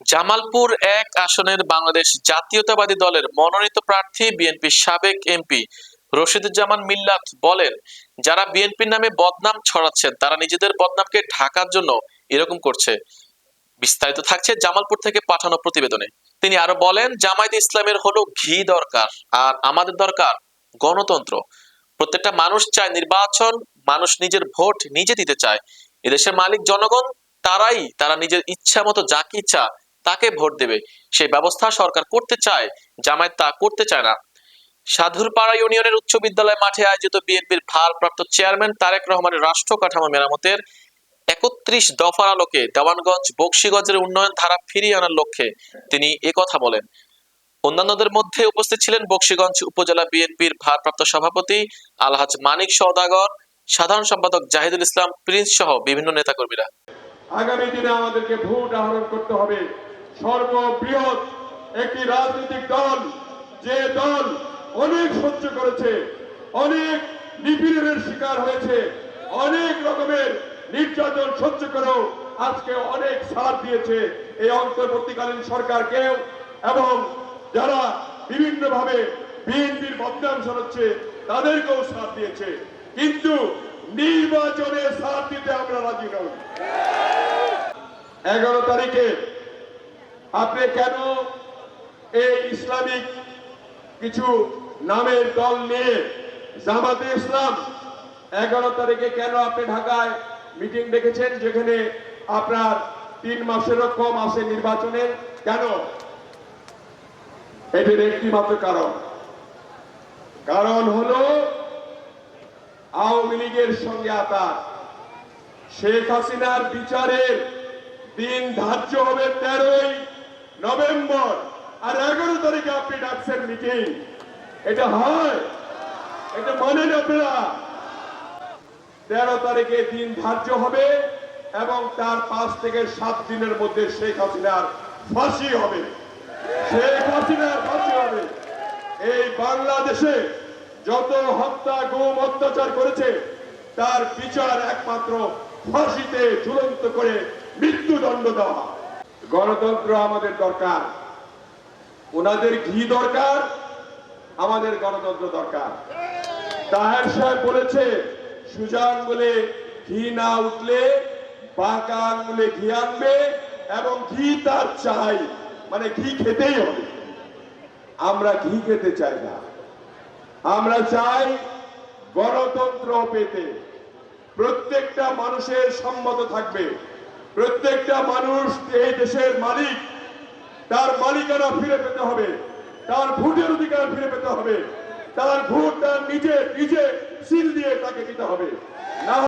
জামালপুর এক আসনের বাংলাদেশ জাতীয়তাবাদী দলের মনোনীত প্রার্থী বিএনপির সাবেক এমপি রশিদুজ্জামান মিল্লাত বলেন, যারা বিএনপির নামে বদনাম ছড়াচ্ছেন, তারা নিজেদের বদনামকে ঢাকার জন্য এরকম করছে। বিস্তারিত থাকছে জামালপুর থেকে পাঠানো প্রতিবেদনে। তিনি আরও বলেন, জামায়াত ইসলামের হলো ঘি দরকার আর আমাদের দরকার গণতন্ত্র। প্রত্যেকটা মানুষ চায় নির্বাচন, মানুষ নিজের ভোট নিজে দিতে চায়। এদেশের মালিক জনগণ, তারাই, তারা নিজের ইচ্ছা মতো যাকে ইচ্ছা তাকে ভোট দেবে। সেই ব্যবস্থা সরকার করতে চায়, জামায়াত তা করতে চায় না। সাধুরপাড়া ইউনিয়নের উচ্চ বিদ্যালয় মাঠে আয়োজিত বিএনপির ভারপ্রাপ্ত চেয়ারম্যান তারেক রহমানের রাষ্ট্র কাঠামো মেরামতের একত্রিশ দফার আলোকে দেওয়ানগঞ্জ, বক্সিগঞ্জের উন্নয়ন ধারা ফিরিয়ে আনার লক্ষ্যে তিনি কথা বলেন। অন্যান্যদের মধ্যে উপস্থিত ছিলেন বক্সিগঞ্জ উপজেলা বিএনপির ভারপ্রাপ্ত সভাপতি আলহাজ মানিক সওদাগর, সাধারণ সম্পাদক জাহিদুল ইসলাম, প্রিন্স সহ বিভিন্ন নেতাকর্মীরা। আগামী দিনে আমাদেরকে ভোট আহরণ করতে হবে। সর্ববৃহৎ একটি রাজনৈতিক দল, যে দল অনেক সহ্য করেছে, অনেক নিপীড়নের শিকার হয়েছে, অনেক রকমের নির্যাতন সহ্য করেও আজকে অনেক ছাড় দিয়েছে এই অন্তর্বর্তীকালীন সরকারকেও এবং যারা বিভিন্নভাবে বিএনপির বদনাম শোনাচ্ছে, তাদেরকেও ছাড় দিয়েছে। কিন্তু নির্বাচনে ছাড় দিতে আমরা রাজি নই। এগারো তারিখে আপনি কেন এই ইসলামিক কিছু নামের দল নিয়ে জামাতে ইসলাম? এগারো তারিখে কেন আপনি ঢাকায় মিটিং ডেকেছেন যেখানে আপনার তিন মাসেরও কম আছে নির্বাচনের কেন? এটির একটি মাত্র কারণ। কারণ হলো আওয়ামী লীগের সঙ্গে আতার। শেখ হাসিনার বিচারের দিন ধার্য হবে তেরোই নভেম্বর আর এগারো তারিখে আপনি ডাকছেন মিটিং। এটা হয়। এটা মানেন আপনারা তেরো তারিখে দিন ধার্য হবে এবং তার পাঁচ থেকে সাত দিনের মধ্যে শেখ হাসিনার ফাঁসি হবে। শেখ হাসিনার ফাঁসি হবে। এই বাংলাদেশে যত হত্যা, গুম, অত্যাচার করেছে, তার বিচার একমাত্র ফাঁসিতে ঝুলন্ত করে মৃত্যুদণ্ড দেওয়া। গণতন্ত্র আমাদের দরকার। ওনাদের ঘি দরকার, আমাদের গণতন্ত্র দরকার। তাহের সাহেব বলেছে, সুজা আঙ্গুলে ঘি না উঠলে বাঁকা আঙ্গুলে ঘি আনবে এবং ঘি তার চাই মানে ঘি খেতেই হবে। আমরা ঘি খেতে চাই না। আমরা চাই গণতন্ত্র পেতে। প্রত্যেকটা মানুষের সম্মত থাকবে। প্রত্যেকটা মানুষ এই দেশের মালিক। তার মালিকানা ফিরে পেতে হবে। তার ভোটের অধিকার ফিরে পেতে হবে। তার ভোট তার নিজে নিজে সিল দিয়ে তাকে দিতে হবে। না